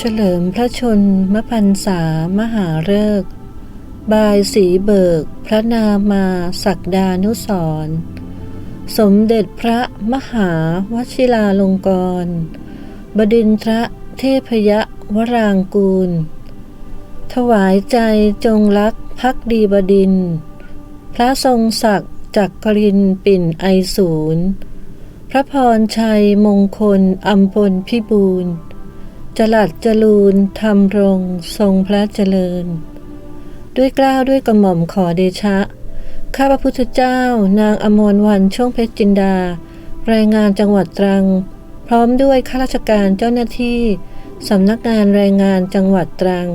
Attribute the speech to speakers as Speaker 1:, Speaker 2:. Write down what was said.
Speaker 1: เฉลิมพระชนมพรรษามหาฤกษ์บายสีเบิก พระนามาศักดานุสร สมเด็จพระมหาวชิราลงกรณบดินทระเทพยวรางกูล ถวายใจจงรักพักดีบดิน พระทรงศักดิ์จักรินปิ่นไอศูนย์ พระพรชัยมงคลอัมพลพิบูรณ์ จลัดจลูนธรรมรง ทรงพระเจริญ ด้วยกล้าวด้วยกระหม่อมขอเดชะ ข้าพระพุทธเจ้า นางอมรวันช่วงเพชรจินดา รายงานจังหวัดตรัง พร้อมด้วยข้าราชการเจ้าหน้าที่สำนักงานแรงงานจังหวัดตรัง